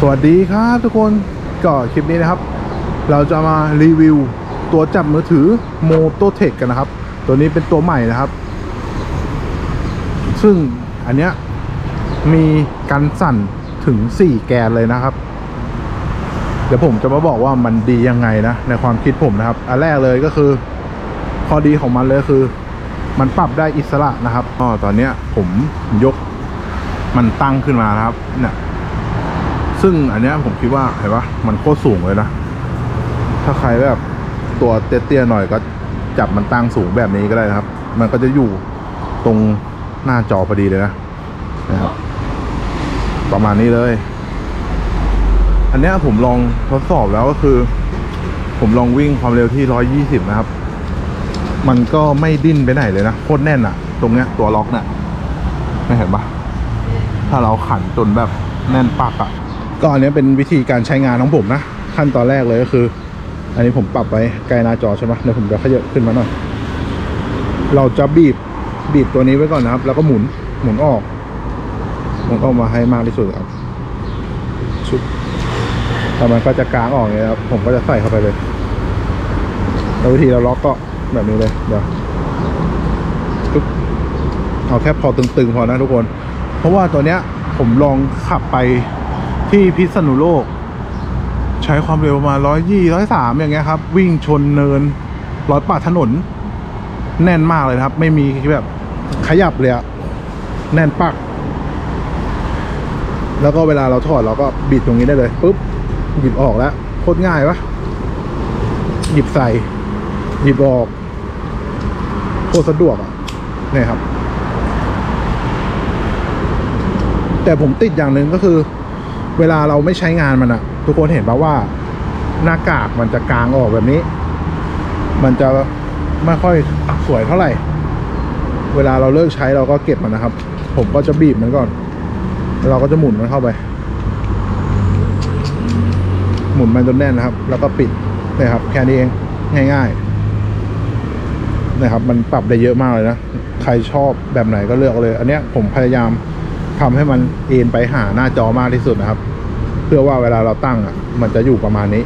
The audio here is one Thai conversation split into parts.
สวัสดีครับทุกคนก็คลิปนี้นะครับ เราจะมารีวิวตัวจับมือถือ m o t o t e c h กันนะครับ ตัวนี้เป็นตัวใหม่นะครับ ซึ่งอันเนี้ยมีกันสั่นถึง 4 แกนเลยนะครับ เดี๋ยวผมจะมาบอกว่ามันดียังไงนะ ในความคิดผมนะครับ อันแรกเลยก็คือข้อดีของมันเลยคือ มันปรับได้อิสระนะครับอ๋อตอนเนี้ยผมยกมันตั้งขึ้นมานะครับเนี่ย ซึ่งอันนี้ผมคิดว่าเห็นปะมันโคตรสูงเลยนะ ถ้าใครแบบตัวเตี้ยๆหน่อยก็จับมันตั้งสูงแบบนี้ก็ได้นะครับ มันก็จะอยู่ตรงหน้าจอพอดีเลยนะนะครับ ประมาณนี้เลย อันนี้ผมลองทดสอบแล้วก็คือ ผมลองวิ่งความเร็วที่120นะครับ มันก็ไม่ดิ้นไปไหนเลยนะโคตรแน่นอะตรงเนี้ยตัวล็อกเนี่ยไม่เห็นปะถ้าเราขันจนแบบแน่นปักอะ ก็อันเนี้ยเป็นวิธีการใช้งานของผมนะขั้นตอนแรกเลยก็คือ อันนี้ผมปรับไว้ใกลหน้าจอใช่ไหมเดี๋ยวผมจะขยับขึ้นมาหน่อยเราจะบีบบีบตัวนี้ไว้ก่อนนะครับ แล้วก็หมุนหมุนออกหมุนออกมาให้มากที่สุดครับชุบแล้วมันก็จะกลางออกอย่างเงี้ยครับผมก็จะใส่เข้าไปเลยแล้ววิธีเราล็อกก็แบบนี้เลยเดี๋ยวเอาแค่พอตึงๆพอนะทุกคน เพราะว่าตัวเนี้ยผมลองขับไป ที่พิษณุโลก ใช้ความเร็วประมาร้อยยี่ร้อยสามอย่างเงี้ยครับ วิ่งชนเนินร้อยปาถนน แน่นมากเลยครับ ไม่มีแบบขยับเลยอะแน่นปัก แล้วก็เวลาเราถอดเราก็บิดตรงนี้ได้เลยปุ๊บหยิบออกแล้วโคตรง่ายวะหยิบใส่ หยิบออกโคตรสะดวกอะเนี่ยครับ แต่ผมติดอย่างหนึ่งก็คือ เวลาเราไม่ใช้งานมันอะทุกคนเห็นปะว่าหน้ากากมันจะกลางออกแบบนี้ มันจะไม่ค่อยสวยเท่าไหร่ เวลาเราเลิกใช้เราก็เก็บมันนะครับ ผมก็จะบีบมันก่อน เราก็จะหมุนมันเข้าไป หมุนมันจนแน่นนะครับ แล้วก็ปิดนะครับ แค่นี้เองง่ายๆนะครับ มันปรับได้เยอะมากเลยนะ ใครชอบแบบไหนก็เลือกเลย อันเนี้ยผมพยายาม ทำให้มันเอ็นไปหาหน้าจอมากที่สุดนะครับ เพื่อว่าเวลาเราตั้งอะ มันจะอยู่ประมาณนี้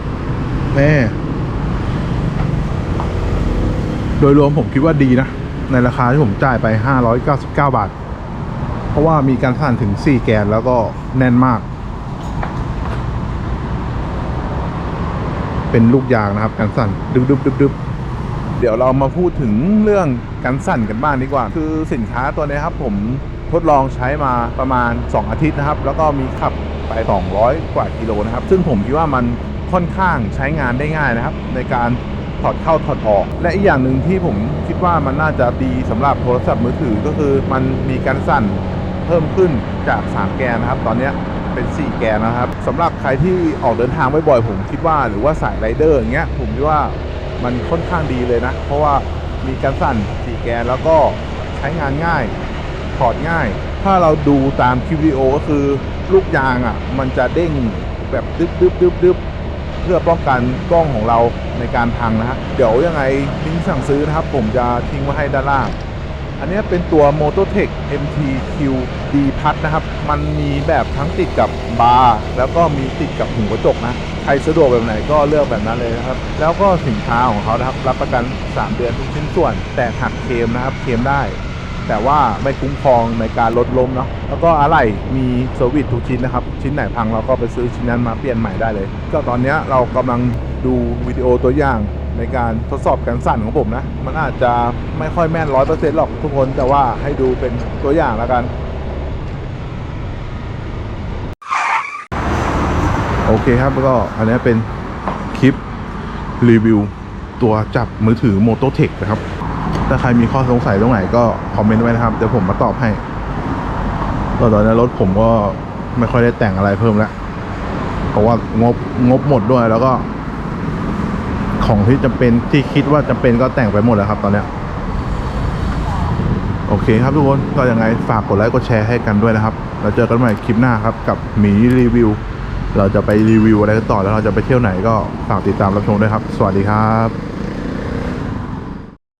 แม่โดยรวมผมคิดว่าดีนะ ในราคาที่ผมจ่ายไป 599 บาท เพราะว่ามีการสั่นถึง 4 แกนแล้วก็แน่นมาก เป็นลูกยางนะครับการสั่นดึบดึบดึบดึบเดี๋ยวเรามาพูดถึงเรื่องการสั่นกันบ้างดีกว่า คือสินค้าตัวนี้ครับผม ทดลองใช้มาประมาณ 2 อาทิตย์นะครับ แล้วก็มีขับไป 200 กว่ากิโลนะครับ ซึ่งผมคิดว่ามันค่อนข้างใช้งานได้ง่ายนะครับ ในการถอดเข้าถอดออก และอีกอย่างหนึ่งที่ผมคิดว่ามันน่าจะดีสำหรับโทรศัพท์มือถือก็คือมันมีการสั่นเพิ่มขึ้นจาก 3 แกนนะครับ ตอนนี้เป็น 4 แกนนะครับสำหรับใครที่ออกเดินทางบ่อยๆผมคิดว่าหรือว่าสายไรเดอร์อย่างเงี้ยผมคิดว่ามันค่อนข้างดีเลยนะ เพราะว่ามีการสั่น 4 แกนแล้วก็ใช้งานง่าย ถอดง่าย ถ้าเราดูตามคลิปวิดีโอก็คือลูกยางอะ มันจะเด้งแบบดึบดึบดึบดึบเพื่อป้องกันกล้องของเราในการพังนะฮะ เดี๋ยวยังไงลิงก์สั่งซื้อนะครับ ผมจะทิ้งไว้ให้ด้านล่าง อันนี้เป็นตัว Mototech MTQ D พัดนะครับ มันมีแบบทั้งติดกับบาร์แล้วก็มีติดกับหูกระจกนะ ใครสะดวกแบบไหนก็เลือกแบบนั้นเลยนะครับ แล้วก็สินค้าของเขานะครับ รับประกัน 3 เดือนทุกชิ้นส่วน แต่หักเคมนะครับ เคมได้ แต่ว่าไม่คุ้มครองในการลดล้มเนาะแล้วก็อะไหล่มีเซอร์วิสทุกชิ้นนะครับ ชิ้นไหนพังเราก็ไปซื้อชิ้นนั้นมาเปลี่ยนใหม่ได้เลย ก็ตอนนี้เรากำลังดูวิดีโอตัวอย่างในการทดสอบการสั่นของผมนะ มันอาจจะไม่ค่อยแม่นร้อยเปอร์เซ็นต์หรอกทุกคน แต่ว่าให้ดูเป็นตัวอย่างแล้วกัน โอเคครับก็อันนี้เป็นคลิปรีวิวตัวจับมือถือ Moto Tech นะครับ ถ้าใครมีข้อสงสัยตรงไหนก็คอมเมนต์ไว้นะครับ เดี๋ยวผมมาตอบให้ตอนนี้รถผมก็ไม่ค่อยได้แต่งอะไรเพิ่มแล้วเพราะว่างบงบหมดด้วยแล้วก็ ของที่จำเป็นที่คิดว่าจำเป็นก็แต่งไปหมดแล้วครับ ตอนเนี้ยโอเคครับทุกคนก็ยังไงฝากกดไลค์กดแชร์ให้กันด้วยนะครับ เราเจอกันใหม่คลิปหน้าครับ กับหมีรีวิว เราจะไปรีวิวอะไรกันต่อแล้วเราจะไปเที่ยวไหนก็ฝากติดตามรับชมด้วยครับ สวัสดีครับ